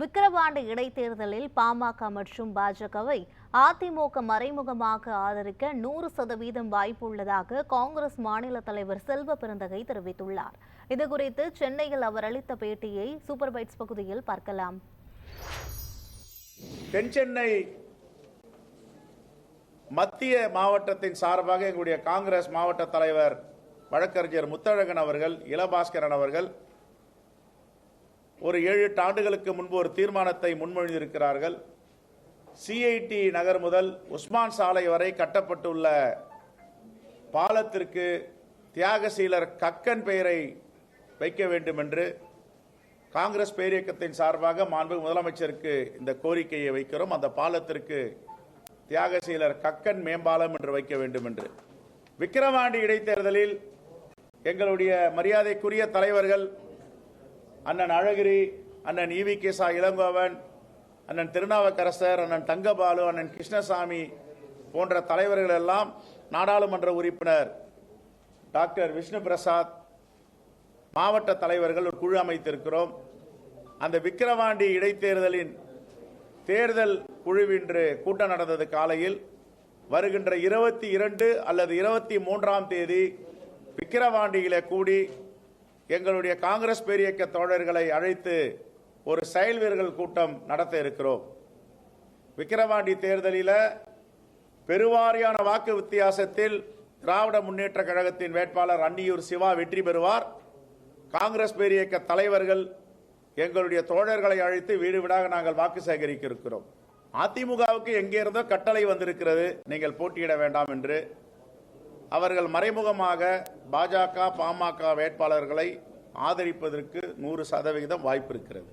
விக்கிரவாண்டி இடைத்தேர்தலில் பாமக மற்றும் பாஜகவை அதிமுக மறைமுகமாக ஆதரிக்க நூறு சதவீதம் வாய்ப்பு உள்ளதாக காங்கிரஸ் மாநில தலைவர் செல்வ பிறந்தகை தெரிவித்துள்ளார். இதுகுறித்து சென்னையில் அவர் அளித்த பேட்டியை சூப்பர் பைட்ஸ் பகுதியில் பார்க்கலாம். தென்சென்னை மத்திய மாவட்டத்தின் சார்பாக எங்களுடைய காங்கிரஸ் மாவட்ட தலைவர் வழக்கறிஞர் முத்தழகன் அவர்கள் இளபாஸ்கரன் அவர்கள் ஒரு ஏழு எட்டு ஆண்டுகளுக்கு முன்பு ஒரு தீர்மானத்தை முன்மொழிந்திருக்கிறார்கள். சிஐடி நகர் முதல் உஸ்மான் சாலை வரை கட்டப்பட்டுள்ள பாலத்திற்கு தியாகசீலர் கக்கன் பெயரை வைக்க வேண்டும் என்று காங்கிரஸ் பேரியக்கத்தின் சார்பாக மாண்பு முதலமைச்சருக்கு இந்த கோரிக்கையை வைக்கிறோம். அந்த பாலத்திற்கு தியாகசீலர் கக்கன் மேம்பாலம் என்று வைக்க வேண்டும் என்று விக்கிரவாண்டி இடைத்தேர்தலில் எங்களுடைய மரியாதைக்குரிய தலைவர்கள் அண்ணன் அழகிரி அண்ணன் ஈவி கேசா இளங்கோவன் அண்ணன் திருநாவுக்கரசர் அண்ணன் தங்கபாலு அண்ணன் கிருஷ்ணசாமி போன்ற தலைவர்கள் எல்லாம் நாடாளுமன்ற உறுப்பினர் டாக்டர் விஷ்ணு பிரசாத் மாவட்ட தலைவர்கள் ஒரு குழு அமைத்திருக்கிறோம். அந்த விக்கிரவாண்டி இடைத்தேர்தலின் தேர்தல் குழுவின்று கூட்டம் நடந்தது காலையில். வருகின்ற இருபத்தி இரண்டு அல்லது இருபத்தி மூன்றாம் தேதி விக்கிரவாண்டியில கூடி எங்களுடைய காங்கிரஸ் பேரியக்க தோழர்களை அழைத்து ஒரு செயல் வீரர்கள் கூட்டம் நடத்த இருக்கிறோம். விக்கிரவாண்டி தேர்தலில் பெருவாரியான வாக்கு வித்தியாசத்தில் திராவிட முன்னேற்ற கழகத்தின் வேட்பாளர் அன்னியூர் சிவா வெற்றி பெறுவார். காங்கிரஸ் பேரியக்க தலைவர்கள் எங்களுடைய தோழர்களை அழைத்து வீடு வீடாக நாங்கள் வாக்கு சேகரிக்க இருக்கிறோம். அதிமுகவுக்கு எங்கே இருந்தோ கட்டளை வந்திருக்கிறது. நீங்கள் போட்டியிட வேண்டாம் என்று அவர்கள் மறைமுகமாக பாஜக பாமக வேட்பாளர்களை ஆதரிப்பதற்கு நூறு சதவிகிதம் வாய்ப்பு இருக்கிறது.